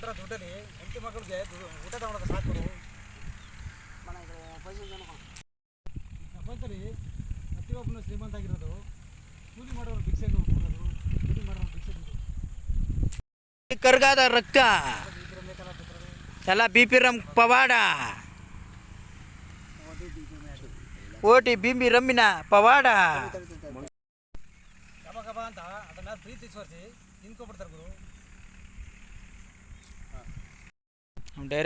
ಕೊಟ್ಬಿಟ್ರೆ ದುಡ್ಡಲ್ಲಿ ಹೆಂಡತಿ ಮಕ್ಕಳಿಗೆ ಊಟ ತಗೊಳೋದು ಸಾಕು. ಪ್ರಪಂಚದಲ್ಲಿ ಪ್ರತಿಯೊಬ್ಬನು ಶ್ರೀಮಂತ ಆಗಿರೋದು ಕೂಲಿ ಮಾಡೋರು ಭಿಕ್ಷೆ ಕೊಡೋದು ಕೂಲಿ ಮಾಡೋರು ಭಿಕ್ಷೆ ಕರ್ಗಾದ ರಕ್ತ ಎಲ್ಲ ಬಿ ಪಿ ರಮ್ ಪವಾಡ. ಓಟಿ ಬಿಂಬಿ ರಮ್ಮಿನ ಪವಾಡ. ಗಬ ಗಬ ಅಂತ ಅದನ್ನ ಪ್ರೀತಿ ತೋರಿಸಿ ತಿನ್ಕೊಬಿಡ್ತಾರೆ ಗುರು ನಮ್ಮ ಡೈರೆಕ್ಟರ್ ರಿಯಲ್ ಸಾರೋಗ್ಬಿಟ್ಟಿತ್ತು ಮಾಡೋದು ಕ್ರಮ ಜಾಸ್ತಿ ಇರುತ್ತೆ ಗುರು ಇವ್ನು ಇಷ್ಟು ಹಿಂಗೆ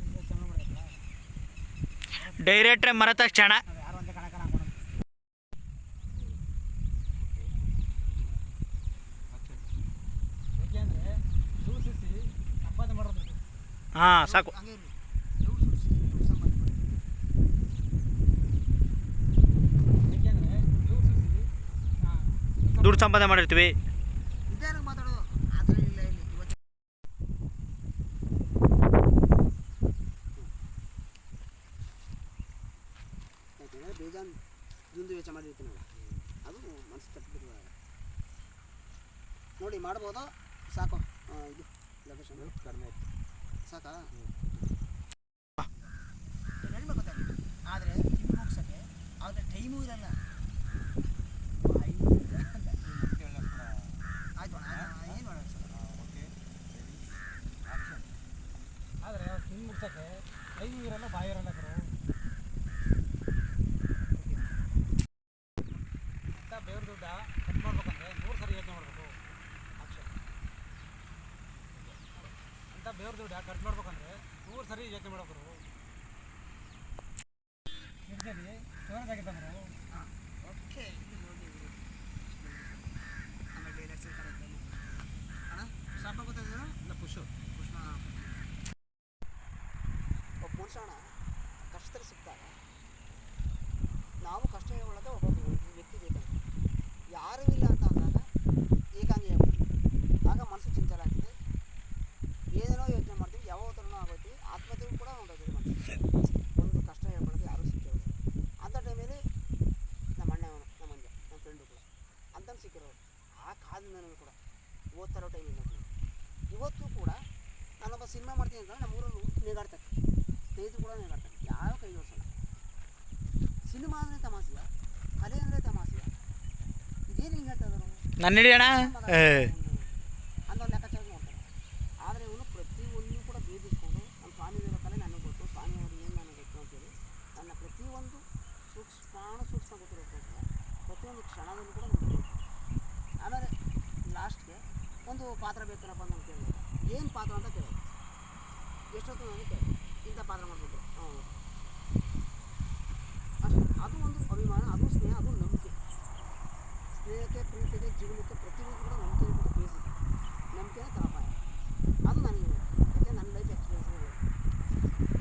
ಇಷ್ಟು ಚೆನ್ನಾಗಿ ಮಾಡಿದ್ರಲ್ಲ ಡೈರೆಕ್ಟ್ರೆ ಮರ ತಕ್ಷಣ ಅದು ಯಾರು ಅಂತ ಕಣ ಕಣ ಹಾಕೊಂಡು ಯಾಕೆಂದ್ರೆ ದೂಷಿಸಿ ಸಂಪಾದನೆ ಮಾಡೋದು ಇದು. ಹಾಂ ಸಾಕು ಹಂಗೆ ಇರಲಿ ದುಡ್ಡು ಸುರಿಸಿ ದುಡ್ಡು ಸಂಪಾದನೆ ಮಾಡಿ ಯಾಕೆಂದ್ರೆ ದೂಷಿಸಿ ಹಾಂ ದುಡ್ಡು ಸಂಪಾದನೆ ಮಾಡಿರ್ತೀವಿ ಇದೇನು ಮಾತಾಡೋದು ಆ ಥರ ಇಲ್ಲ ಇಲ್ಲಿ ಸಾಕು. ಯಾಕೆಂದರೆ ಬೇಜಾನ್ ಮಾಡಿರ್ತೀವಿ. ವೆಚ್ಚ ಮಾಡಿರ್ತೀನಲ್ಲ ಅದು ಮನಸ್ಸು ತಪ್ಪಿಬಿಡುವ ನೋಡಿ ಮಾಡ್ಬೋದು? ಸಾಕು. ಇದು ಲೊಕೇಶನ್ ಕಡಿಮೆ ಸಾಕಾ? ಹೇಳ್ಬೇಕು ತಾನೆ ಆದರೆ ಕಿವಿ ಮುಗಿಸೋಕ್ಕೆ ಆದರೆ ಟೈಮೂ ಇರಲ್ಲ ಆಯ್ತು ಅಣ್ಣ ಏನು ಮಾಡೋಣ ಸರ್ ಆದರೆ ಅವ್ರು ತಿಂದು ಮುಗ್ಸೋಕ್ಕೆ ಕೈಗೂ ಇರಲ್ಲ ಬಾಯಿ ಇರಲ್ಲ ಗುರು ಅಂತ ಬೇವ್ರ ದುಡ್ಡ ಕಟ್ ಮಾಡ್ಬೇಕಂದ್ರೆ ಮೂರು ಸರಿ ಯೋಚನೆ ಮಾಡಬೇಕು ಆಕ್ಷನ್ ಅಂತ ದುಡ್ಡು ಖರ್ಚು ಕಟ್ ಮಾಡ್ಬೇಕಂದ್ರೆ ಮೂರು ಸರಿ ಯೋಚನೆ ಮಾಡ್ಬೇಕು ಆಗಿದ್ದ ಗುರು ಓಕೆ ಇವತ್ತು ಕೂಡ ನಾನೊಬ್ಬ ಸಿನಿಮಾ ಮಾಡ್ತೀನಿ ಅಂತ ನಮ್ಮೂರಲ್ಲಿ ನೇಗಾಡ್ತಾರೆ ಸ್ನೇಹಿತರು ಕೂಡ ನೇಗಾಡ್ತಾರೆ ಯಾವ ಕೈ ಜೋಡಿಸಲ್ಲ ಸಿನಿಮಾ ಅಂದರೆ ತಮಾಸೆಯ ಕಲೆ ಅಂದರೆ ತಮಾಸೆಯ ಇದೇನು ಹಿಂಗೆ ಹೇಳ್ತಾ ಇದ್ದಾರೆ ನನ್ನ ಹಿಡಿಯೋಣ ಅನ್ನೋ ಲೆಕ್ಕಾಚಾರ ನೋಡ್ತಾರೆ ಆದರೆ ಇವನು ಪ್ರತಿಯೊಂದು ಕೂಡ ಭೇದಿಸ್ಕೊಂಡು ನಮ್ಮ ಸ್ವಾಮಿ ಕಲೆ ನನಗೆ ಗೊತ್ತು ಸ್ವಾಮಿಯವರು ಏನು ನನಗೆ ಗೊತ್ತು ಅಂತೇಳಿ ನನ್ನ ಪ್ರತಿಯೊಂದು ಸೂಕ್ಷ್ಮಾಣ ಸೂಕ್ಷ್ಮ ಗೊತ್ತಿರೋಕ್ಕೋಸ್ಕರ ಪ್ರತಿಯೊಂದು ಕ್ಷಣದಲ್ಲೂ ಕೂಡ ನೋಡ್ಬೇಕು ಆಮೇಲೆ ಲಾಸ್ಟ್ಗೆ ಒಂದು ಪಾತ್ರ ಬೇಕಲ್ಲಪ್ಪ ಅಂತ ಕೇಳಿದೆ. ಏನು ಪಾತ್ರ ಅಂತ ಕೇಳಿದೆ. ಎಷ್ಟೊತ್ತು ನನಗೆ ಕೇಳಿದೆ. ಇಂಥ ಪಾತ್ರ ಮಾಡಬೇಕು. ಅಷ್ಟೇ. ಅದು ಒಂದು ಅಭಿಮಾನ, ಅದು ಸ್ನೇಹ, ಅದು ನಂಬಿಕೆ ಸ್ನೇಹಕ್ಕೆ ಪ್ರೀತಿಗೆ ಜೀವನಕ್ಕೆ ಪ್ರತಿಯೊಂದು ಕೂಡ ನಂಬಿಕೆ ಕೂಡ ಬೇಸಿಕ್ ನಂಬಿಕೆನೇ ತಳಪಾಯ ಅದು ನನಗೆ ಯಾಕೆ ನನ್ನ ಲೈಫ್ ಎಕ್ಸ್ಪೀರಿಯನ್ಸ್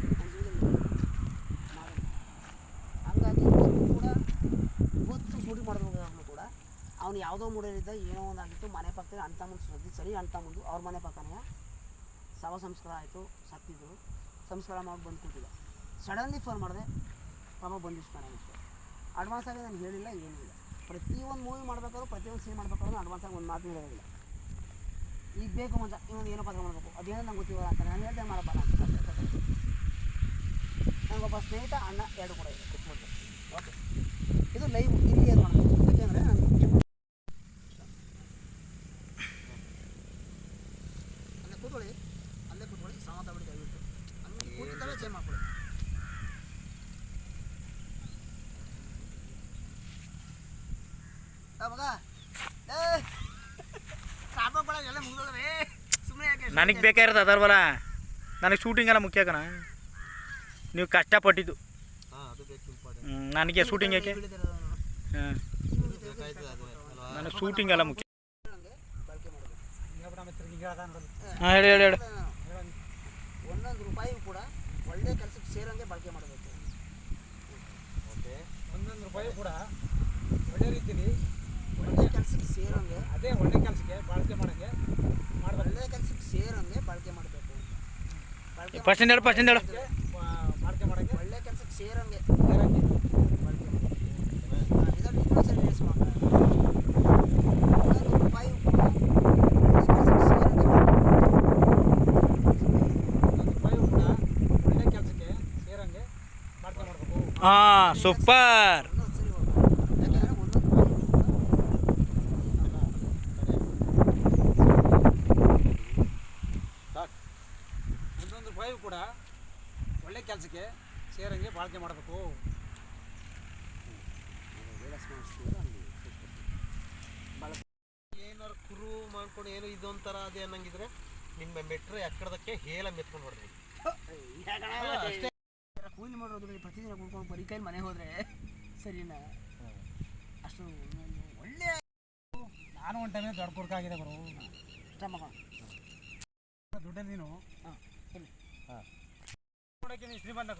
ನನ್ನ ಜೀವನದಲ್ಲಿ ಮಾಡಿದೆ ಹಂಗಾಗಿ ಇವತ್ತು ಕೂಡ ಇವತ್ತು ಶೂಟಿಂಗ್ ಮಾಡಿದ್ರು ಕೂಡ ಅವ್ನು ಯಾವುದೋ ಮೂಡಲಿದ್ದ ಏನೋ ಒಂದಾಗಿತ್ತು, ಮನೆ ಪಕ್ಕದ ಅಂತ ಮುಂದೆ ಸುದ್ದಿ ಸರಿ ಅಂತ ತಮ್ಮಂದು, ಅವ್ರ ಮನೆ ಪಕ್ಕನೇ ಶವ ಸಂಸ್ಕಾರ ಆಯಿತು, ಸತ್ತಿದ್ರು. ಸಂಸ್ಕಾರ ಮಾಡಿ ಬಂದು ಕೂತಿದ್ದೆ. ಸಡನ್ಲಿ ಫೋನ್ ಮಾಡಿದೆ, ಪಾಪ ಬಂದಿಷ್ಟು ಮನೆ ಅಡ್ವಾನ್ಸ್ ಆಗಿ ನಾನು ಹೇಳಿಲ್ಲ ಏನಿಲ್ಲ ಪ್ರತಿಯೊಂದು ಮೂವಿ ಮಾಡ್ಬೇಕಾದ್ರೂ ಪ್ರತಿಯೊಂದು ಸೀನ್ ಮಾಡ್ಬೇಕಾದ್ರೂ ಅಡ್ವಾನ್ಸ್ ಆಗಿ ಒಂದು ಮಾತು ಹೇಳೋದಿಲ್ಲ. ಈಗ ಬೇಕು ಮಜಾ, ಇನ್ನೊಂದು ಏನೋ ಪಾತ್ರ ಮಾಡಬೇಕು. ಅದೇನೋ ನಂಗೆ ಗೊತ್ತಿಲ್ಲ ಅಂತ ನಾನು ಹೇಳ್ದೆ ನಂಗೆ ನನಗೊಬ್ಬ ಸ್ನೇಹಿತ ಅಣ್ಣ ಎರಡು ಕೂಡ ಇದೆ ಓಕೆ ಇದು ಲೈವ್ ಇಲ್ಲಿ ಏನು ಮಾಡಬೇಕು? ಯಾಕೆಂದರೆ ನಾನು ಮಗ. ಎಲ್ಲ ಮುಗಿದವೆ ಸುಮ್ಮನೆ ಯಾಕೆ ನನಗೆ ಬೇಕಾಗಿರೋದು ಅದರ್ವಲ್ಲ ನನಗೆ ಶೂಟಿಂಗ್ ಎಲ್ಲ ಮುಖ್ಯ ಕಣ. ನೀವು ಕಷ್ಟಪಟ್ಟಿದ್ದು. ಹಾಂ ಅದು ಬೇಕು ನನಗೆ ಶೂಟಿಂಗ್ ಯಾಕೆ? ಹಾಂ. ನನಗೆ ಶೂಟಿಂಗ್ ಎಲ್ಲ ಮುಖ್ಯ. ಹಾಂ ಹೇಳಿ ಹೇಳಿ ಹೇಳಿ. ಒಂದೊಂದು ರೂಪಾಯಿ ಕೂಡ ಒಳ್ಳೆ ಕೆಲಸಕ್ಕೆ ಸೇರಂಗೆ ಬಳಕೆ ಮಾಡಬೇಕು. ಒಂದೊಂದು ರೂಪಾಯಿ ಕೂಡ ಒಳ್ಳೆ ರೀತಿಯಲ್ಲಿ ಕೆಲಸಕ್ಕೆ ಸೇರೋಂಗೆ ಅದೇ ಒಳ್ಳೆ ಕೆಲಸಕ್ಕೆ ಬಳಕೆ ಮಾಡೋಂಗೆ. ಮಾಡ್ಬೇಕು. ಒಳ್ಳೆ ಕೆಲಸಕ್ಕೆ ಸೇರೋಂಗೆ ಬಳಕೆ ಮಾಡಬೇಕು. ಬಳಕೆ ಪರ್ಸೆಂಟ್ ಹೇಳು ಫಸ್ಟ್ ಹೇಳು. ಬಳಕೆ ಮಾಡೋಂಗೆ. ಒಳ್ಳೆ ಕೆಲಸಕ್ಕೆ ಸೇರೋಂಗೆ. ಬಳಕೆ ಮಾಡಬೇಕು. ಇದರಲ್ಲಿ ಇನ್ನೊಂದು ಸರಿ ರೇಸ್ ಮಾಡೋಣ ಒಂದೊಂದು ರೂಪಾಯಿ ಒಳ್ಳೆ ಕೆಲಸಕ್ಕೆ ಸೇರೋಂಗೆ ಒಂದು ರೂಪಾಯಿ ಕೂಡ ಒಳ್ಳೆ ಕೆಲಸಕ್ಕೆ ಸೇರೋಂಗೆ ಬಳಕೆ ಮಾಡಬೇಕು ಹಾಂ ಸೂಪರ್ ಒಂದೊಂದು ಸರಿ ಹೋಗ್ಬೇಕು ಯಾಕೆಂದರೆ ಒಂದೊಂದು ರೂಪಾಯಿ ಒಂದೊಂದು ಕೂಡ ಒಳ್ಳೆ ಕೆಲಸಕ್ಕೆ ಸೇರಂಗೆ ಬಾಳಿಕೆ ಮಾಡಬೇಕು. ಏನಾರು ಕುರು ಮಾಡ್ಕೊಂಡು ಏನೋ ಇದೊಂಥರ ಅದೇ ಅನ್ನಂಗಿದ್ರೆ ನಿಮ್ಮ ಮೆಟ್ರೋ ಎಕ್ಕಡದಕ್ಕೆ ಹೇಳ ಮೆತ್ಕೊಂಡು ಹೊಡ್ರಿ. ಅಷ್ಟೇ. ಕೂಲಿ ಮಾಡೋದ್ರಲ್ಲಿ ಪ್ರತಿದಿನ ಕುಡ್ಕೊಂಡು ಬರೀ ಕೈ ಮನೆ ಹೋದ್ರೆ ಸರಿನಾ? ಅಷ್ಟು ಒಳ್ಳೆ ನಾನು ಒಂದು ಟೈಮ್ ದೊಡ್ಡ ಕುರ್ಕ ಬರೋ ಇಷ್ಟ ಮಗ? ನೀನು? ಹಾಂ ಹೇಳಿ ನೋಡೋಕ್ಕೆ ನೀನು ಶ್ರೀಮಂತ